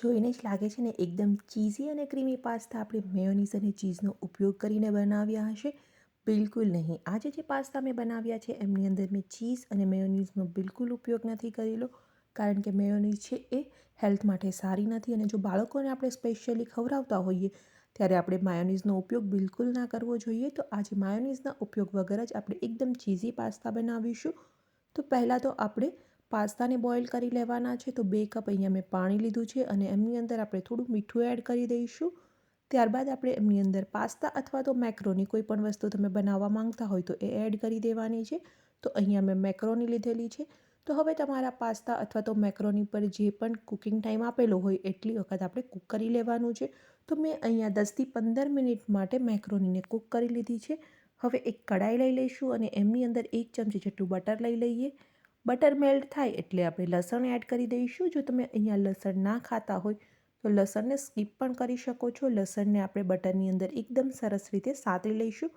જોઈને જ લાગે છે ને, એકદમ ચીઝી અને ક્રીમી પાસ્તા આપણે મેયોનીઝ અને ચીઝનો ઉપયોગ કરીને બનાવ્યા હશે? બિલકુલ નહીં. આજે જે પાસ્તા મેં બનાવ્યા છે, એમની અંદર મેં ચીઝ અને મેયોનીઝનો બિલકુલ ઉપયોગ નથી કરેલો, કારણ કે મેયોનીઝ છે એ હેલ્થ માટે સારી નથી અને જો બાળકોને આપણે સ્પેશિયલી ખવડાવતા હોઈએ, ત્યારે આપણે માયોનીઝનો ઉપયોગ બિલકુલ ના કરવો જોઈએ. તો આજે માયોનીઝના ઉપયોગ વગર જ આપણે એકદમ ચીઝી પાસ્તા બનાવીશું. તો પહેલાં તો આપણે પાસ્તાને બોઇલ કરી લેવાના છે, તો બે કપ અહીંયા મેં પાણી લીધું છે અને એમની અંદર આપણે થોડું મીઠું એડ કરી દઈશું. ત્યારબાદ આપણે એમની અંદર પાસ્તા અથવા તો મેક્રોની કોઈ પણ વસ્તુ તમે બનાવવા માંગતા હોય તો એ એડ કરી દેવાની છે. તો અહીંયા મેં મેક્રોની લીધેલી છે. તો હવે તમારા પાસ્તા અથવા તો મેક્રોની પર જે પણ કુકિંગ ટાઈમ આપેલો હોય એટલી વખત આપણે કૂક કરી લેવાનું છે. તો મેં અહીંયા દસથી પંદર મિનિટ માટે મેક્રોનીને કૂક કરી લીધી છે. હવે એક કડાઈ લઈ લઈશું અને એમની અંદર એક ચમચી જેટલું બટર લઈ લઈએ. બટર મેલ્ટ થાય એટલે આપણે લસણ એડ કરી દઈશું. જો તમે અહીંયા લસણ ના ખાતા હોય તો લસણને સ્કીપ પણ કરી શકો છો. લસણને આપણે બટરની અંદર એકદમ સરસ રીતે સાતરી લઈશું.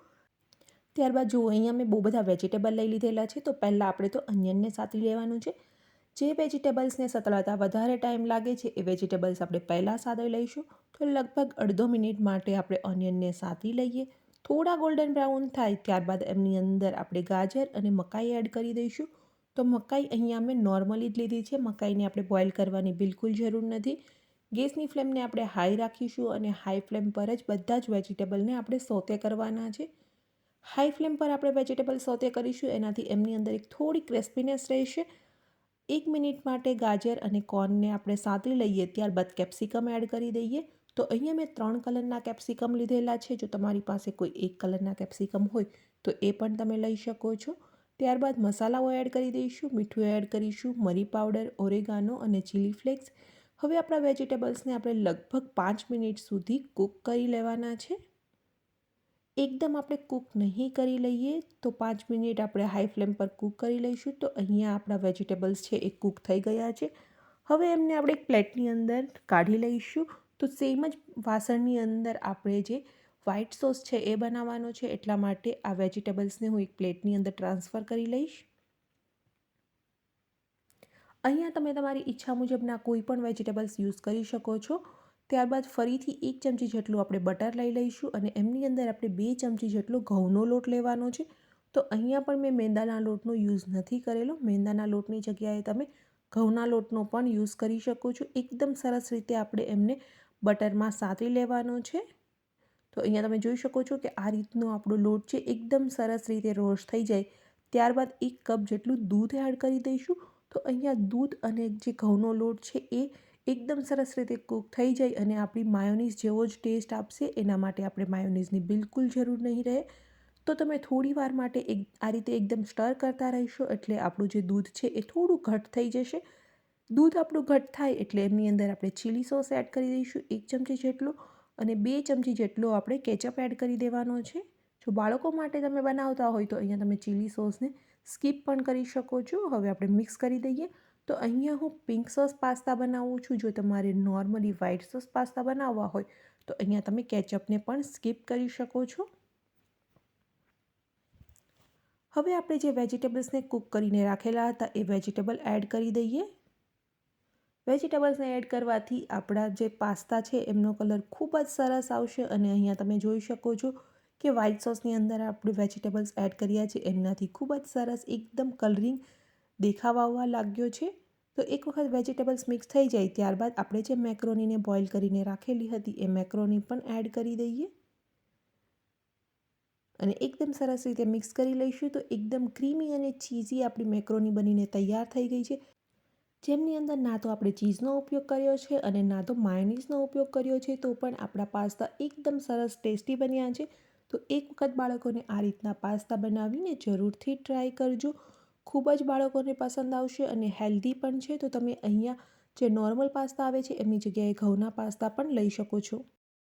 ત્યારબાદ જુઓ, અહીંયા મેં બહુ બધા વેજીટેબલ લઈ લીધેલા છે. તો પહેલાં આપણે તો અનિયનને સાતરી લેવાનું છે. જે વેજીટેબલ્સને સતળાતા વધારે ટાઈમ લાગે છે, એ વેજીટેબલ્સ આપણે પહેલાં સાતરી લઈશું. તો લગભગ અડધો મિનિટ માટે આપણે ઓનિયનને સાતરી લઈએ. થોડા ગોલ્ડન બ્રાઉન થાય ત્યારબાદ એમની અંદર આપણે ગાજર અને મકાઈ એડ કરી દઈશું. તો મકાઈ અહીંયા મેં નોર્મલી જ લીધી છે. મકાઈને આપણે બોઇલ કરવાની બિલકુલ જરૂર નથી. ગેસની ફ્લેમને આપણે હાઈ રાખીશું અને હાઈ ફ્લેમ પર જ બધા જ વેજીટેબલને આપણે સોતે કરવાના છે. હાઈ ફ્લેમ પર આપણે વેજીટેબલ સોતે કરીશું, એનાથી એમની અંદર એક થોડી ક્રિસ્પીનેસ રહેશે. એક મિનિટ માટે ગાજર અને કોર્નને આપણે સાતરી લઈએ, ત્યારબાદ કેપ્સિકમ એડ કરી દઈએ. તો અહીંયા મેં ત્રણ કલરના કેપ્સિકમ લીધેલા છે. જો તમારી પાસે કોઈ એક કલરના કેપ્સિકમ હોય, તો એ પણ તમે લઈ શકો છો. ત્યારબાદ મસાલાઓ એડ કરી દઈશું, મીઠું એડ કરીશું, મરી પાવડર, ઓરેગાનો અને ચીલી ફ્લેક્સ. હવે આપણા વેજીટેબલ્સને આપણે લગભગ પાંચ મિનિટ સુધી કૂક કરી લેવાના છે. એકદમ આપણે કૂક નહીં કરી લઈએ તો પાંચ મિનિટ આપણે હાઈ ફ્લેમ પર કૂક કરી લઈશું તો અહીંયા આપણા વેજીટેબલ્સ છે એ કૂક થઈ ગયા છે. હવે એમને આપણે એક પ્લેટની અંદર કાઢી લઈશું તો સેમ જ વાસણની અંદર આપણે જે વ્હાઇટ સોસ છે એ બનાવવાનો છે, એટલા માટે આ વેજીટેબલ્સને હું એક પ્લેટની અંદર ટ્રાન્સફર કરી લઈશ. અહીંયા તમે તમારી ઈચ્છા મુજબના કોઈ પણ વેજીટેબલ્સ યુઝ કરી શકો છો. ત્યારબાદ ફરીથી એક ચમચી જેટલું આપણે બટર લઈ લઈશું અને એમની અંદર આપણે બે ચમચી જેટલો ઘઉંનો લોટ લેવાનો છે. તો અહીંયા પણ મેં મેંદાના લોટનો યુઝ નથી કરેલો. મેંદાના લોટની જગ્યાએ તમે ઘઉંના લોટનો પણ યુઝ કરી શકો છો. એકદમ સરસ રીતે આપણે એમને બટરમાં સાતરી લેવાનો છે. તો અહીંયા તમે જોઈ શકો છો કે આ રીતનો આપણો લોટ છે, એકદમ સરસ રીતે રોસ્ટ થઈ જાય. ત્યારબાદ એક કપ જેટલું દૂધ એડ કરી દઈશું. તો અહીંયા દૂધ અને જે ઘઉંનો લોટ છે એ એકદમ સરસ રીતે કૂક થઈ જાય અને આપણી માયોનીઝ જેવો જ ટેસ્ટ આપશે. એના માટે આપણે માયોનીઝની બિલકુલ જરૂર નહીં રહે. તો તમે થોડી વાર માટે એક આ રીતે એકદમ સ્ટર કરતા રહીશો એટલે આપણું જે દૂધ છે એ થોડું ઘટ થઈ જશે. દૂધ આપણું ઘટ થાય એટલે એમની અંદર આપણે ચીલી સોસ એડ કરી દઈશું, એક ચમચી જેટલું. અને બે ચમચી જેટલો આપણે કેચઅપ એડ કરી દેવાનો છે. જો બાળકો માટે તમે બનાવતા હોય તો અહીંયા તમે ચીલી સોસને સ્કીપ પણ કરી શકો છો. હવે આપણે મિક્સ કરી દઈએ. તો અહીંયા હું પિંક સોસ પાસ્તા બનાવું છું. જો તમારે નોર્મલી વ્હાઇટ સોસ પાસ્તા બનાવવા હોય તો અહીંયા તમે કેચઅપને પણ સ્કીપ કરી શકો છો. હવે આપણે જે વેજીટેબલ્સને કૂક કરીને રાખેલા હતા એ વેજીટેબલ એડ કરી દઈએ. વેજીટેબલ્સને એડ કરવાથી આપણા જે પાસ્તા છે, એમનો કલર ખૂબ જ સરસ આવશે અને અહીંયા તમે જોઈ શકો છો કે વ્હાઇટ સોસની અંદર આપણે વેજીટેબલ્સ એડ કર્યા છે. એમનાથી ખૂબ જ સરસ એકદમ કલરિંગ દેખાવ આવવા લાગ્યો છે. તો એક વખત વેજીટેબલ્સ મિક્સ થઈ જાય ત્યારબાદ આપણે જે મેક્રોનીને બોઇલ કરીને રાખેલી હતી, એ મેક્રોની પણ એડ કરી દઈએ. અને એકદમ સરસ રીતે મિક્સ કરી લઈશું તો એકદમ ક્રીમી અને ચીઝી આપણી મેક્રોની બનીને તૈયાર થઈ ગઈ છે. જેમની અંદર ના તો આપણે ચીઝનો ઉપયોગ કર્યો છે અને ના તો માયોનીઝનો ઉપયોગ કર્યો છે, તો પણ આપણા પાસ્તા એકદમ સરસ ટેસ્ટી બન્યા છે. તો એક વખત બાળકોને આ રીતના પાસ્તા બનાવીને જરૂરથી ટ્રાય કરજો. ખૂબ જ બાળકોને પસંદ આવશે અને હેલ્ધી પણ છે, તો તમે અહીંયા જે નોર્મલ પાસ્તા આવે છે, એમની જગ્યાએ ઘઉંના પાસ્તા પણ લઈ શકો છો.